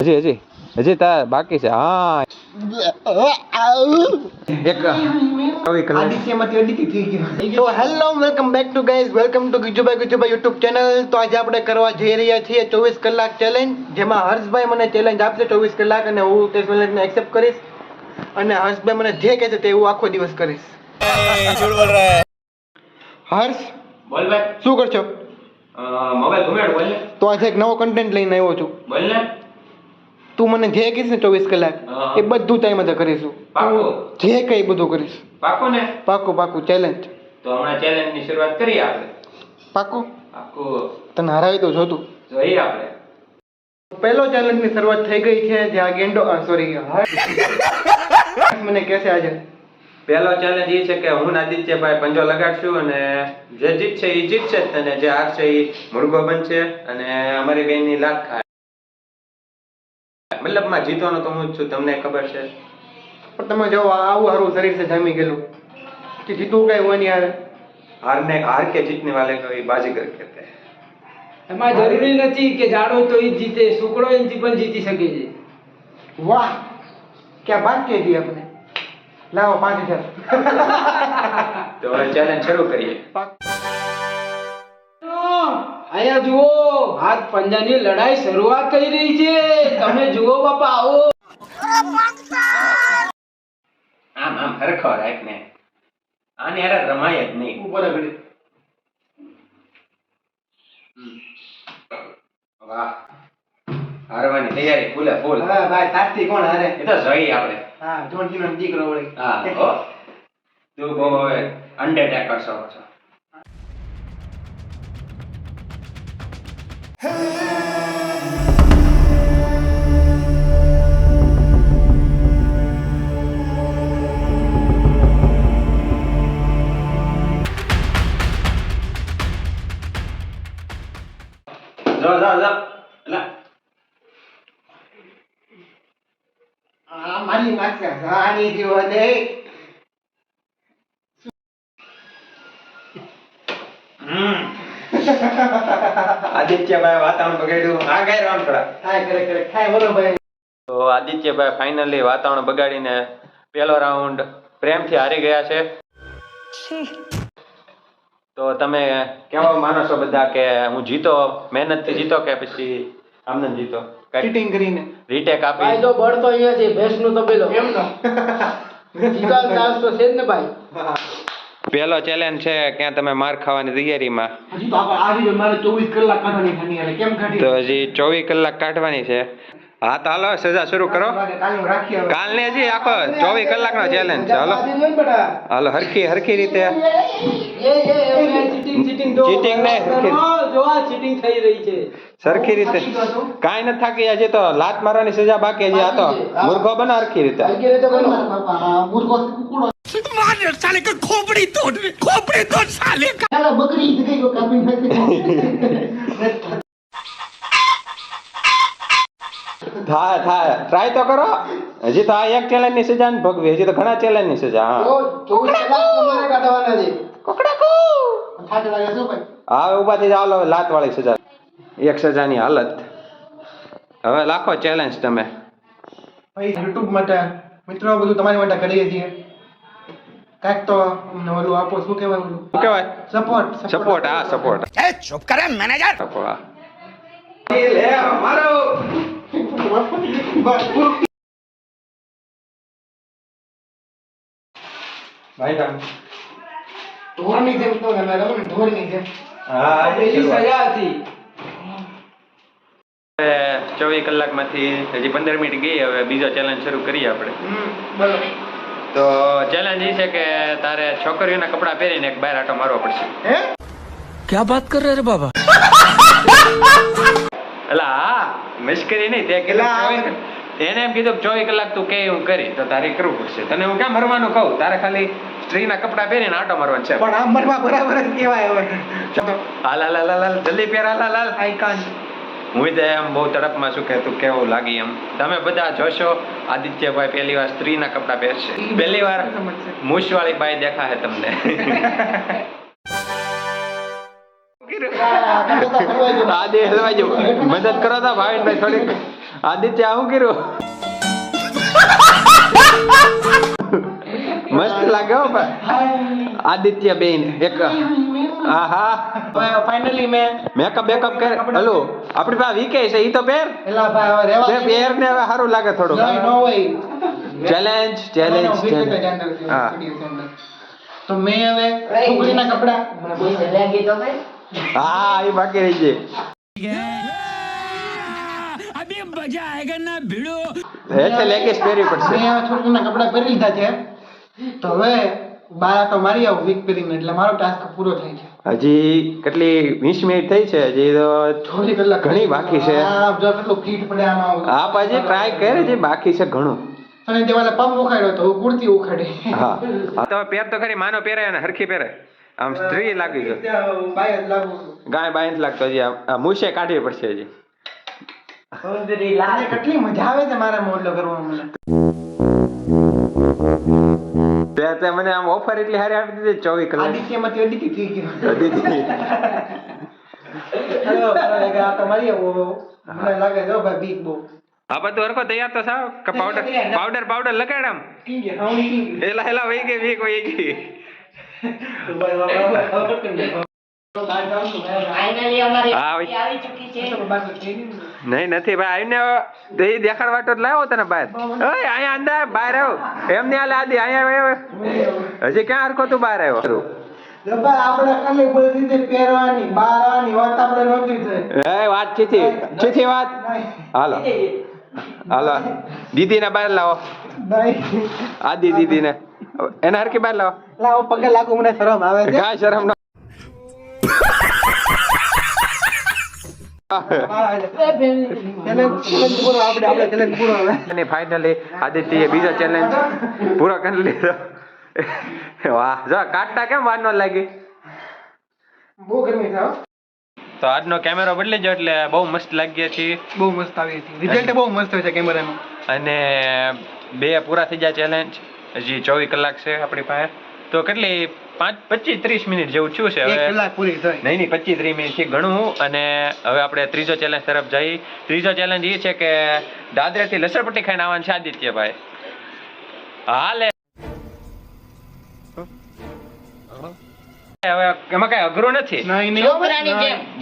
હજી હજી હજી તાર બાકી છે હા એક hello welcome back to guys welcome to Gijubhai Gijubhai YouTube channel તો આજે આપણે કરવા જઈ રહ્યા છીએ ચોવીસ કલાક ચેલેન્જ જેમાં હર્ષભાઈ મને ચેલેન્જ આપશે ચોવીસ કલાક અને હું તે ચેલેન્જને એક્સેપ્ટ કરીશ અને હર્ષભાઈ મને જે કહેશે તે હું આખો દિવસ કરીશ હર્ષ બોલ ભાઈ શું કરશો મોબાઈલ ઘુમેડ બોલ ને? તો આજે એક નવો કન્ટેન્ટ લઈને આવ્યો છું. બોલ ને. તું મને જે કહીશ ને ચોવીસ કલાક એ બધું ટાઈમ જ કરીશું? તું જે કઈ બધું કરીશ. પાકું ને? પાકું પાકું ચેલેન્જ તો હમણાં ચેલેન્જની શરૂઆત કરીએ આપણે? પાકું? પાકું. તને હરાવી તો જોતું. જોઈએ આપણે. પહેલો ચેલેન્જની શરૂઆત થઈ ગઈ છે જ્યાં ગેંડો સોરી મને કહેશે આજે. પહેલો ચેલેન્જ એ છે કે હું ને આદિત્યભાઈ પંજો લગાડશું અને જે જીતશે એ જીતશે જ અને જે હારશે એ મુર્ગો બનશે અને અમારી બેનની લાખ ખાય. મતલબમાં જીતવાનો તો હું જ છું તમને ખબર છે. પણ તમે જો આવું સારું શરીર છે જામી ગયેલું. કે જીતવું કઈ હોય નહીં યાર હારને હાર કે જીતને વાલે કોઈ બાજીગર કહેતે. એમાં જરૂરી નથી કે જાડો તો એ જીતે સુકડો એનથી પણ જીતી શકે છે. વાહ ક્યાં વાત કહી દી આપણે લાવો પાંચ હજાર. તો હવે ચેલેન્જ શરૂ કરીએ. અહીંયા જુઓ હાથ પંજાની લડાઈ શરૂઆત થઈ રહી છે. તમે જુઓ બાપા આવો. આમ આમ હરખો રાખ ને. આને હારે રમાય જ નહીં. ઉપર અગડી વાહ. હારવાની તૈયારી ફૂલે ફૂલ. હા ભાઈ તારથી કોણ હારે? એ તો જોઈએ આપણે. હા જોનજી નો દીકરો વળી હા હો. તું બહુ હવે અંડરટેકર છો છો જો જો જો એલા મારી નાખશે આની જેવો નહીં. આદિત્યભાઈ વાતાવરણ બગાડ્યું. આ ગાય રામ થોડા. કરે કરે થાય બોલો ભાઈ. તો આદિત્યભાઈ ફાઇનલી વાતાવરણ બગાડીને પહેલો રાઉન્ડ પ્રેમથી હારી ગયા છે. તો તમે કેવા માનો છો બધા કે હું જીતો મહેનતથી જીતો કે પછી આમને જીતો? ચીટિંગ કરીને. રીટેક ભાઈ તો બળતો અહીંયા છે ભેંસનો તબેલો એમ એમનો જીતાલ ચાન્સ તો છે જ ને ભાઈ. પહેલો ચેલેન્જ છે ક્યાં તમે માર ખાવાની તૈયારીમાં? હજી તો આપણે આવી મારે ચોવીસ કલાક કાઢવાની ખાની એટલે કેમ કાઢી? તો હજી ચોવીસ કલાક કાઢવાની છે. હા તો હાલો સજા શરૂ કરો. કાલ ને કાલને હજી આખો ચોવીસ કલાકનો ચેલેન્જ છે. હાલો. ને હાલો હરખી હરખી રીતે. ચીટિંગ સરખી. ચીટિંગ થઈ રહી છે. સરખી રીતે. કાંઈ નથી થાકી આજે તો લાત મારવાની સજા બાકી છે આ તો મુર્ગો બના સરખી રીતે. ખોપડી ચાલો બકરી જ ગઈ કાપી નાખી થાય થાય. ટ્રાય તો કરો. હજી તો આ એક ચેલેન્જની સજા ને ભોગવી. હજી તો ઘણા ચેલેન્જની સજા હા. હા ઊભા થઈ જાવ લાત વાળી સજા. એક સજાની હાલત. હવે લાખો ચેલેન્જ તમે. ભાઈ યુટ્યુબ માટે મિત્રો બધું તમારી માટે કરીએ છીએ. કાંઈક તો ઓલું આપો શું કહેવાય ઓલું? શું કહેવાય? સપોર્ટ સપોર્ટ હા સપોર્ટ ચૂપ કરે મેનેજર સપોર્ટ લે મારો ભાઈ કામ ઢોરની જેમ તો ને મેં ઢોરની જેમ હા પેલી સજા હતી ચોવીસ કલાકમાંથી હજી પંદર મિનિટ ગઈ હવે બીજો ચેલેન્જ શરૂ કરીએ આપણે. બોલો તો ચેલેન્જ એ છે કે તારે છોકરીઓના કપડાં પહેરીને એક બહાર આટો મારવો પડશે. હે? એટલે હા મશ્કરી નહીં તે ચોવીસ- એને એમ કીધું ચોવીસ કલાક તું કે હું કરી તો તારે કરવું પડશે. તને હું ક્યાં મરવાનું કહું? તારે ખાલી સ્ત્રીના કપડાં પહેરીને આટો મારવાનો છે પણ આ મરવા બરાબર જ કહેવાય હવે. હાલ હાલ હાલ હાલ હાલ જલ્દી પહેરા હાલ હાલ આઈકાન હું તો એમ બહુ તડપમાં શું કે તું કેવું લાગી એમ. તમે બધા જોશો આદિત્યભાઈ પહેલી વાર સ્ત્રીના કપડાં પહેરશે. પહેલી વાર મૂછવાળી બાઈ દેખાશે તમને. આદિ હલવાઈ જો મદદ કરો તો ભાવિનભાઈ થોડીક આદિત્ય આવું કર્યું મસ્ત લાગે હો આદિત્ય બેન. એક આહા ફાઇનલી મેં મેકઅપ બેકઅપ કર. હલો આપણી પાસે વીકે છે ઈ તો પહેર એલા ભાઈ હવે પહેર ને હવે સારું લાગે થોડું ચેલેન્જ ચેલેન્જ હા. તો મેં હવે કપડા? હા એ બાકી રહી છે હેઠે લેગીસ પહેરવી પડશે. મેં છોકરીના કપડા પહેરી લીધા છે. તો હવે બાર તો મારી આવું વીક પહેરીને એટલે મારો ટાસ્ક પૂરો થઈ છે. હજી કેટલી વીસ મિનિટ થઈ છે હજી તો થોડી કલાક ઘણી બાકી છે. હા જો કેટલું કીટ પડે આમાં હા હજી ટ્રાય કરે છે બાકી છે ઘણું. અને તે પંપ ઉખાડ્યો તો કુર્તી ઉખાડી. હા. હા તો પેર તો ખરી માનો પહેરે અને હરખી પહેરે આમ સ્ત્રી લાગી ગયો ત્યાં બાય જ લાગુ છું. ગાય બાય નથી લાગતો હજી. આ મૂછે કાઢવી પડશે હજી. કેટલી મજા આવે છે મારા મોડલો કરવામાં મને. તે મને આમ ઓફર એટલી સારી આપી દીધી ચોવીસ કલાક. આદિત્યમાંથી અડીતી થઈ ગયો અડીતી મને લાગે જો ભાઈ બીક બહુ. હા બધું હરખો તૈયાર તો સાવ પાવડર પાવડર પાવડર લગાડ આમ? એલા એલા વહી ગઈ વીક વહી ગઈ. નહીં નથી ભાઈ આવીને દહીં દેખાડવા તો લાવો તને બહાર ઓય અહીંયા અંદર બહાર આવ. એમ ને હાલે આદી અહીંયા હજી ક્યાં હરખો તું બહાર આવ્યો? તો આપણે ખાલી પહેરવાની વાત આપણે એ વાત ચીથી ચીથી વાત? હાલો. હાલો. દીદીને બહાર લાવો. આ દીદી દીદીને. એને હરખી બહાર લાવો. લાવો પગે લાગુ મને શરમ આવે છે. કાંઈ શરમ ન ફાઇનલી આદિત્યએ બીજો ચેલેન્જ પૂરો કરી લીધો. વાહ જો કાટતા કેમ વાર ન લાગી? બહુ ગરમી છે તો આજનો કેમેરો બદલી ગયો એટલે બહુ મસ્ત લાગીએ છીએ. બહુ મસ્ત આવી હતી રિઝલ્ટ બહુ મસ્ત હોય છે કેમેરાનું અને બે પૂરા થઈ જાય ચેલેન્જ હજી ચોવીસ કલાક છે આપણી પાસે. તો કેટલી? પાંચ પચીસ ત્રીસ મિનિટ જેવું થયું છે હવે. કલાક પૂરી થઈ. નહીં નહીં પચીસ ત્રીસ મિનિટથી ઘણું. અને હવે આપણે ત્રીજો ચેલેન્જ તરફ જઈ. ત્રીજો ચેલેન્જ એ છે કે દાદરેથી લસણપટ્ટી ખાઈને આવવાનું છે આદિત્યભાઈ. હાલે. હવે એમાં કઈ અઘરું નથી?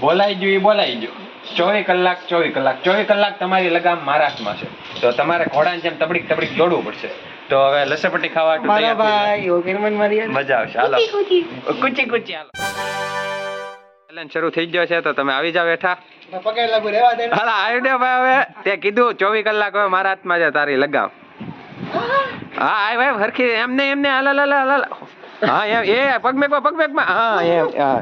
બોલાઈ ગયું એ બોલાઈ ગયું. ચોવીસ કલાક ચોવીસ કલાક. ચોવીસ કલાક તમારી લગામ મહારાષ્ટ્રમાં છે. તો તમારે ઘોડાની જેમ તબડીક તબડીક દોડવું પડશે. તો હવે લસણપટ્ટી ખાવા મારા ભાઈ ઓગેરમન મારી મજા આવશે. હાલો. કુચી કુચી. હાલો. ચેલેન્જ શરૂ થઈ ગયો છે તો તમે આવી જાવ બેઠા પગે લાગુ રહેવા દે હાલા આવ્યો ભાઈ હવે. તે કીધું ચોવીસ કલાક હવે મારા હાથમાં છે તારી લગાવ. હા આય ભાઈ હરખી એમને એમને હાલા લાલા હાલ હા એમ એ પગ મેકમાં પગ મેકમાં હા એમ હા.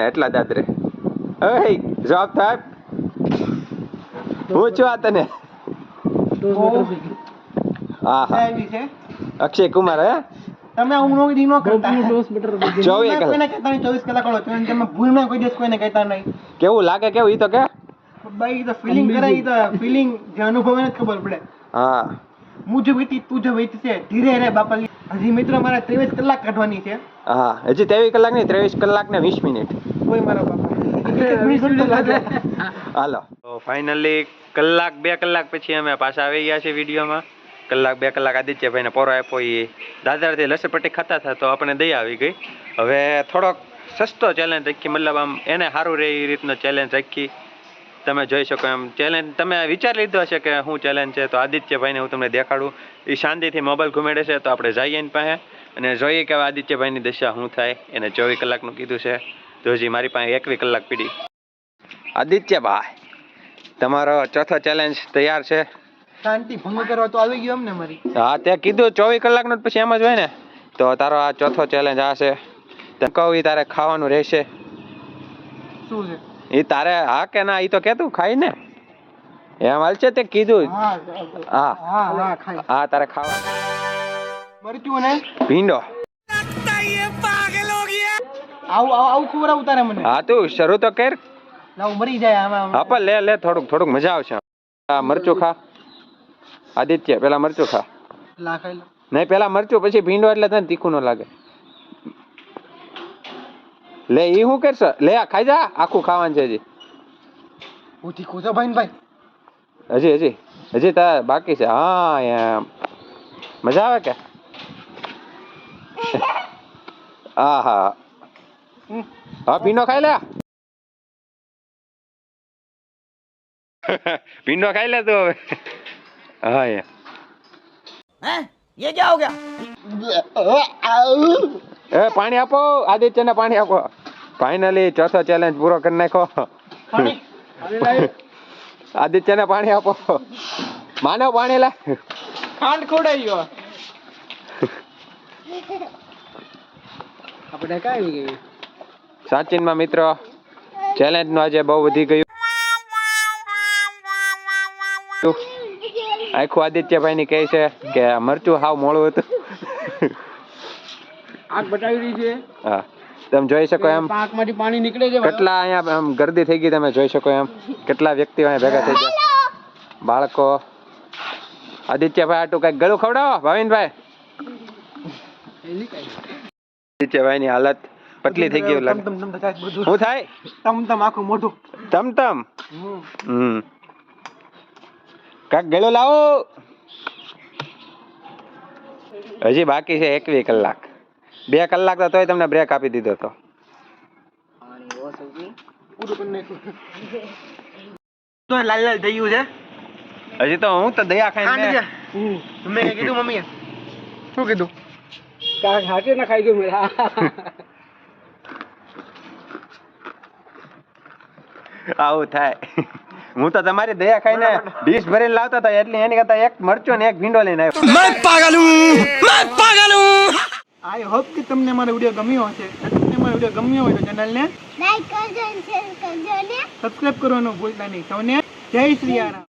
એટલા દાદરે ઓય જવાબ થાય. હું છું આ તને. હા હા અક્ષય કુમાર હે? તમે આવું નો દી નો કરતા. ચોવીસ કલાક કોઈને કહેતા નહીં ચોવીસ કલાક વાળો. તમે ભૂલમાં કોઈ દિવસ કોઈને કહેતા નહીં. કેવું લાગે કેવું? ઈ તો કે. ભાઈ ઈ તો ફિલિંગ કરે ઈ તો ફિલિંગ જે અનુભવ એને ખબર પડે. હા. હું જે વીતી તું જે વીતી છે ધીરે રે બાપા હજી મિત્રો મારે ત્રેવીસ કલાક કાઢવાની છે. હા હજી ત્રેવીસ કલાક નહીં ત્રેવીસ કલાક ને વીસ મિનિટ. કોઈ મારા બાપા. હાલો. તો ફાઇનલી કલાક બે કલાક પછી અમે પાછા આવી ગયા છીએ વિડીયોમાં. કલાક બે કલાક આદિત્યભાઈને પોરો આપ્યો એ દાદાથી લસણપટ્ટી ખાતા હતા તો આપણે દઈ આવી ગઈ. હવે થોડોક સસ્તો ચેલેન્જ રાખી મતલબ આમ એને સારું રહે એ રીતનો ચેલેન્જ રાખી. તમે જોઈ શકો એમ ચેલેન્જ તમે વિચાર લીધો હશે કે શું ચેલેન્જ છે તો આદિત્યભાઈને હું તમને દેખાડું. એ શાંતિથી મોબાઈલ ઘુમેડે છે તો આપણે જઈએ એની પાસે. અને જોઈએ કે આદિત્યભાઈની દશા શું થાય એને ચોવીસ કલાકનું કીધું છે. તો હજી મારી પાસે એકવી કલાક પીડી. આદિત્યભાઈ તમારો ચોથો ચેલેન્જ તૈયાર છે. શાંતિ ભંગ કરવા તો આવી ગયો એમને મારી. હા તે કીધું ચોવીસ કલાકનો પછી એમ જ હોય ને? તો તારો આ ચોથો ચેલેન્જ આ છે. તને કહું તારે ખાવાનું રહેશે. શું છે? એ તારે હા કે ના એ તો કે તું ખાઈ ને? એમ હાલ છે તે કીધું. હા હા તારે ખાવાનું. મરચું ને? ભીંડો. આવું આવું આવું ખબર ઉતારે મને. હા તું શરૂ તો કર. લાવ મરી જાય આમાં હા પણ લે લે થોડુંક થોડુંક મજા આવશે. આ મરચું ખા. આદિત્ય પેલા મરચું ખા. લા નહીં પેલા મરચું પછી ભીંડો એટલે તને તીખું ન લાગે. લે ઈ હું કરશ? લે આ ખાઈ જા આખું ખાવાનું છે હજી. હું તીખું છે ભાઈ ભાઈ. હજી હજી. હજી તાર બાકી છે. હા એમ. મજા આવે કે? હા હા હા ભીંડો ખાઈ લે. ભીંડો ખાઈ લે તું હવે. હા એ. એ પાણી આપો આદિત્યને પાણી આપો. ફાઇનલી ચોથો ચેલેન્જ પૂરો કરી નાખો આદિત્યને પાણી આપો. માનવ પાણી લે. ખાંડ ખોડાઈ ગયો. આપણે કાંઈ ગયું સાચીનમાં મિત્રો ચેલેન્જનું આજે બહુ વધી ગયું. આખું આદિત્યભાઈ ની કહે છે કે મરચું હાવ મોડું હતું. આગ બટાવી રહી છે. હા. તમે જોઈ શકો એમ પાંખમાંથી પાણી નીકળે છે કેટલા અહીંયા આમ ગરદી થઈ ગઈ તમે જોઈ શકો એમ. કેટલા વ્યક્તિઓ અહીંયા ભેગા થઈ ગયા. બાળકો. આદિત્યભાઈ આટું કઈ ગળું ખવડાવો ભાવિનભાઈ. એની આદિત્યભાઈ ની હાલત પતલી થઈ ગયું લાગે. શું થાય? તમ તમ આખું મોઢું. તમ તમ? હમ. કાક ગળું લાવો. હજી બાકી છે એકવી કલાક. બે કલાક તો તોય તમને બ્રેક આપી દીધો તો. લાલ લાલ થઈ ગયું છે. હજી તો હું તો દયા ખાઈ મેં કીધું મમ્મીએ. શું કીધું? કાંઈક હાથે ના ખાઈ ગયું મેરા આવું થાય. હું તો તમારી દયા ખાઈને ડીશ ભરીને લાવતા હતા એટલે એની કરતા એક મરચો ને એક ભીંડો લઈને આવ્યો. આઈ હોપ કે તમને મારો વીડિયો ગમ્યો હશે. તમને મારો વિડિયો ગમ્યો હોય તો ચેનલને લાઈક કરજો અને શેર કરજો ને. સબસ્ક્રાઇબ કરવાનું ભૂલતા નહીં. તમને જય શ્રી રામ